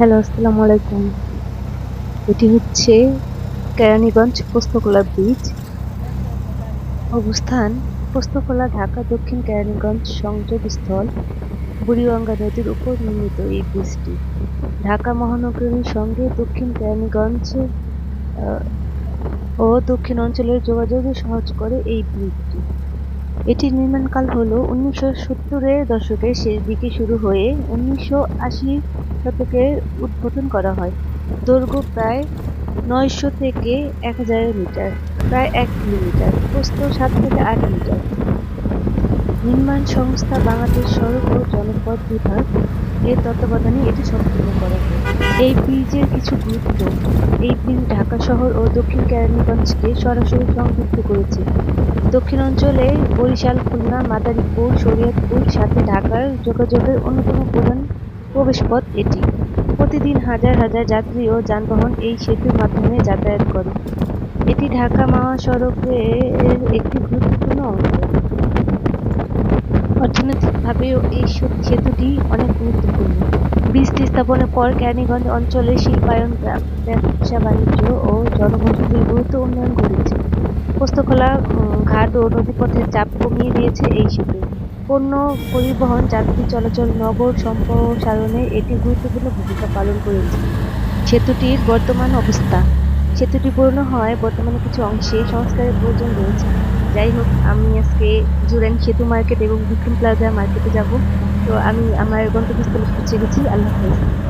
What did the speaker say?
Hello, আসসালামু আলাইকুম। এটি হচ্ছে কেরানীগঞ্জ পোস্তকোলা ব্রিজ। অবস্থান পোস্তকোলা, ঢাকা দক্ষিণ কেরানীগঞ্জ সংযোগস্থল বুড়িগঙ্গা নদীর উপর নির্মিত এই ব্রিজটি। ঢাকা মহানগরীর সঙ্গে দক্ষিণ কেরানীগঞ্জ ও দক্ষিণ অঞ্চলের যোগাযোগে সহজ করে এই ব্রিজটি। এটির নির্মাণকাল হল উনিশশো সত্তরের দশকের শেষ দিকে শুরু হয়ে উনিশশো আশি শতকে উদ্বোধন করা হয়। দৈর্ঘ্য প্রায় নয়শো থেকে এক হাজার মিটার, প্রায় এক কিলোমিটার, প্রস্থ সাত থেকে আট মিটার। নির্মাণ সংস্থা বাংলাদেশ সড়ক ও জনপথ বিভাগ এর তত্ত্বাবধানে এটি সম্পন্ন করা হয়। এই ব্রিজের কিছু গুরুত্ব। এই ব্রিজ ঢাকা শহর ও দক্ষিণ কেরানীগঞ্জকে সরাসরি সংযুক্ত করেছে। দক্ষিণ অঞ্চলে বরিশাল, খুলনা, মাদারীপুর, শরীয়তপুর, সাথে ঢাকার যোগাযোগের অন্যতম প্রধান প্রবেশপথ এটি। প্রতিদিন হাজার হাজার যাত্রী ও যানবাহন এই সেতুর মাধ্যমে যাতায়াত করে। এটি ঢাকা মহাসড়কের একটি গুরুত্বপূর্ণ অংশ। অর্থনৈতিকভাবেও এই সেতুটি অনেক গুরুত্বপূর্ণ। ব্রিজটি স্থাপনের পর কেরানীগঞ্জ অঞ্চলের শিল্পায়ন ব্যবসা, বাণিজ্য ও জনবসতির গুরুত্ব উন্নয়ন ঘটেছে। পোস্তকলা ঘাট ও নদীপথের চাপ কমিয়ে দিয়েছে এই সেতু পণ্য পরিবহন, যাত্রী চলাচল, নগর সম্প্রসারণে এটি গুরুত্বপূর্ণ ভূমিকা পালন করেছে। সেতুটির বর্তমান অবস্থা। সেতুটি পুরনো হয় বর্তমানে কিছু অংশে সংস্কারের প্রয়োজন রয়েছে। যাই হোক, আমি আজকে জুরাইন সেতু মার্কেট এবং বিক্রম প্লাজা মার্কেটে যাব। তো আমি আমার গন্তব্যস্থলে পৌঁছে গেছি। আল্লাহ হাফেজ।